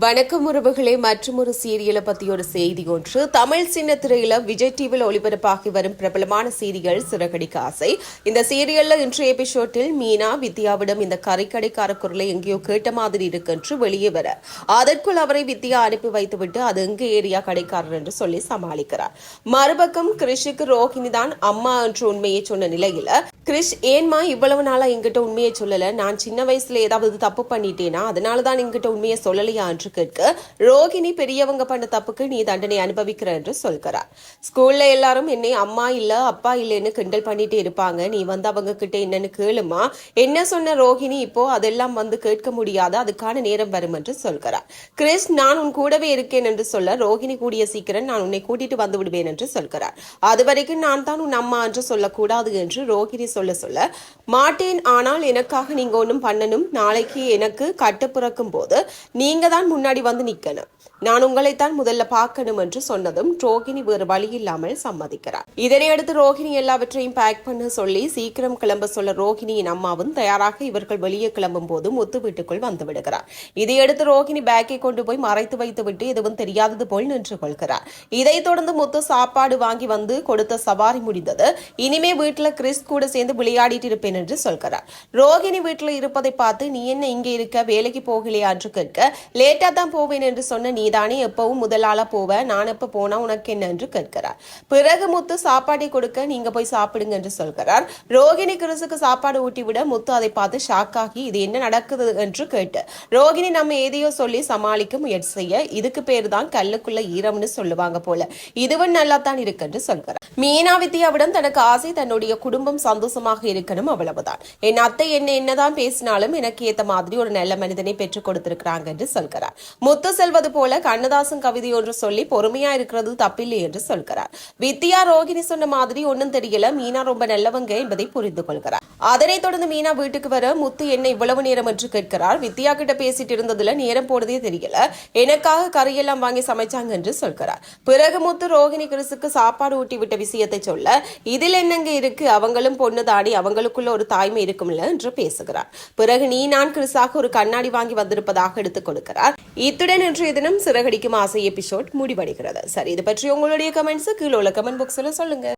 வணக்கம் உறவுகளே மற்றும் ஒரு சீரியலை பற்றி ஒரு செய்தி ஒன்று. தமிழ் சின்ன திரையில விஜய் டிவியில் ஒளிபரப்பாகி வரும் பிரபலமான சீரியல் சிறகடிக்க ஆசை. இந்த சீரியல்ல இன்றைய எபிசோட்டில் மீனா வித்யாவிடம் இந்த கரைக்கடைக்கார குரலை எங்கேயோ கேட்ட மாதிரி இருக்குன்று வெளியே வர. அதற்குள் அவரை வித்யா அனுப்பி வைத்துவிட்டு அது எங்க ஏரியா கடைக்காரர் என்று சொல்லி சமாளிக்கிறார். மறுபக்கம் கிருஷிக்கு ரோஹிணி தான் அம்மா என்று உண்மையை சொன்ன நிலையில கிறிஷ் ஏன்மா இவ்வளவு நாளா என்கிட்ட உண்மையை சொல்லல? நான் சின்ன வயசுல ஏதாவது தப்பு பண்ணிட்டேனா? அதனால தான் என்கிட்ட உண்மையை சொல்லலையா என்று கேட்க ரோகிணி பெரியவங்க பண்ண தப்புக்கு நீ தண்டனை அனுபவிக்கிற என்று சொல்கிறார். ஸ்கூல்ல எல்லாரும் என்னை அம்மா இல்ல அப்பா இல்லைன்னு கிண்டல் பண்ணிட்டே இருப்பாங்க. நீ வந்து அவங்க கிட்ட என்னன்னு கேளுமா? என்ன சொன்ன ரோகிணி இப்போ அதெல்லாம் வந்து கேட்க முடியாது அதுக்கான நேரம் வரும் என்று சொல்கிறார். கிறிஸ் நான் உன் கூடவே இருக்கேன் என்று சொல்ல ரோகிணி கூடிய சீக்கிரம் நான் உன்னை கூட்டிட்டு வந்து விடுவேன் என்று சொல்கிறார். அது வரைக்கும் நான் தான் உன் அம்மா என்று சொல்லக்கூடாது என்று ரோகிணி சொல்ல சொல்ல மாட்டேன் ஆனால் எனக்காக நீங்க ஒன்றும் பண்ணணும். நாளைக்கு எனக்கு கட்டு பிறக்கும் போது நீங்க தான் முன்னாடி வந்து நிக்கணும். நான் உங்களைத்தான் முதல்ல பார்க்கணும் என்று சொன்னதும் ரோகிணி வேறு வழி இல்லாமல் சம்மதிக்கிறார். இதனையடுத்து ரோகிணி எல்லாவற்றையும் பேக் பண்ண சொல்லி சீக்கிரம் கிளம்ப சொல்ல ரோகிணியின் அம்மாவும் தயாராக இவர்கள் வெளியே கிளம்பும் போது முத்து வீட்டுக்குள் வந்து விடுகிறார். இதையடுத்து ரோகிணி பேக்கை கொண்டு போய் மறைத்து வைத்துவிட்டு எதுவும் தெரியாதது போல் நின்று கொள்கிறார். இதைத் தொடர்ந்து முத்து சாப்பாடு வாங்கி வந்து கொடுத்த சவாரி முடிந்தது. இனிமே வீட்டில் கிறிஸ் கூட சேர்ந்து விளையாடிட்டு இருப்பேன் என்று சொல்கிறார். ரோகிணி வீட்டுல இருப்பதை பார்த்து நீ என்ன இங்க இருக்க? வேலைக்கு போகலையா? என்று கேட்க லேட்டா தான் போவேன் என்று சொன்ன நீதானே எப்பவும் முதலாளா போவ? நான் எப்ப போனா உனக்கு என்ன? என்று கேட்கிறார். பிறகு முத்து சாப்பாட்டை கொடுக்க நீங்க போய் சாப்பிடுங்க என்று சொல்கிறார். ரோகிணி கிறிஸுக்கு சாப்பாடு ஊட்டிவிட முத்து அதை பார்த்து ஷாக்காகி இது என்ன நடக்குது? என்று கேட்டு ரோகிணி நம்ம எதையோ சொல்லி சமாளிக்க முயற்சி செய்ய. இதுக்கு பேர் தான் கல்லுக்குள்ள ஈரம்னு சொல்லுவாங்க போல. இதுவும் நல்லா தான் இருக்கு என்று சொல்கிறார். மீனா வித்யாவிடம் தனக்கு ஆசை தன்னுடைய குடும்பம் சந்தோஷமாக இருக்கணும் அவ்வளவுதான். என் அத்தை என்ன என்னதான் பேசினாலும் எனக்கு ஏத்த மாதிரி ஒரு நல்ல மனிதனை பெற்றுக் கொடுத்திருக்கிறாங்க என்று சொல்கிறார். முத்து செல்வது போல கண்ணதாசன் கவிதை ஒன்று சொல்லி பொறுமையா இருக்கிறது தப்பில்லை என்று சொல்கிறார். வித்யா ரோகிணி சொன்ன மாதிரி ஒன்னும் தெரியல. மீனா ரொம்ப நல்லவங்க என்பதை புரிந்து கொள்கிறார். அதனைத் தொடர்ந்து மீனா வீட்டுக்கு வர முத்து என்ன இவ்வளவு நேரம் என்று கேட்கிறார். வித்யா கிட்ட பேசிட்டு இருந்ததுல நேரம் போனதே தெரியல. எனக்காக கறியெல்லாம் வாங்கி சமைச்சாங்க என்று சொல்கிறார். பிறகு முத்து ரோகிணி கிறிஸுக்கு சாப்பாடு ஊட்டி விட்ட விஷயத்தை சொல்ல இதில் என்னங்க இருக்கு? அவங்களும் பொண்ணு தாடி அவங்களுக்குள்ள ஒரு தாய்மை இருக்கும்ல என்று பேசுகிறார். பிறகு நீ நான் கிறிஸாக ஒரு கண்ணாடி வாங்கி வந்திருப்பதாக எடுத்துக் கொடுக்கிறார். இத்துடன் இன்றைய தினம் சிறகடிக்கும் ஆசை எபிசோட் முடிவடைகிறது. சரி இது பற்றி உங்களுடைய கமெண்ட்ஸ் கீழே உள்ள கமெண்ட் பாக்ஸ்ல சொல்லுங்க.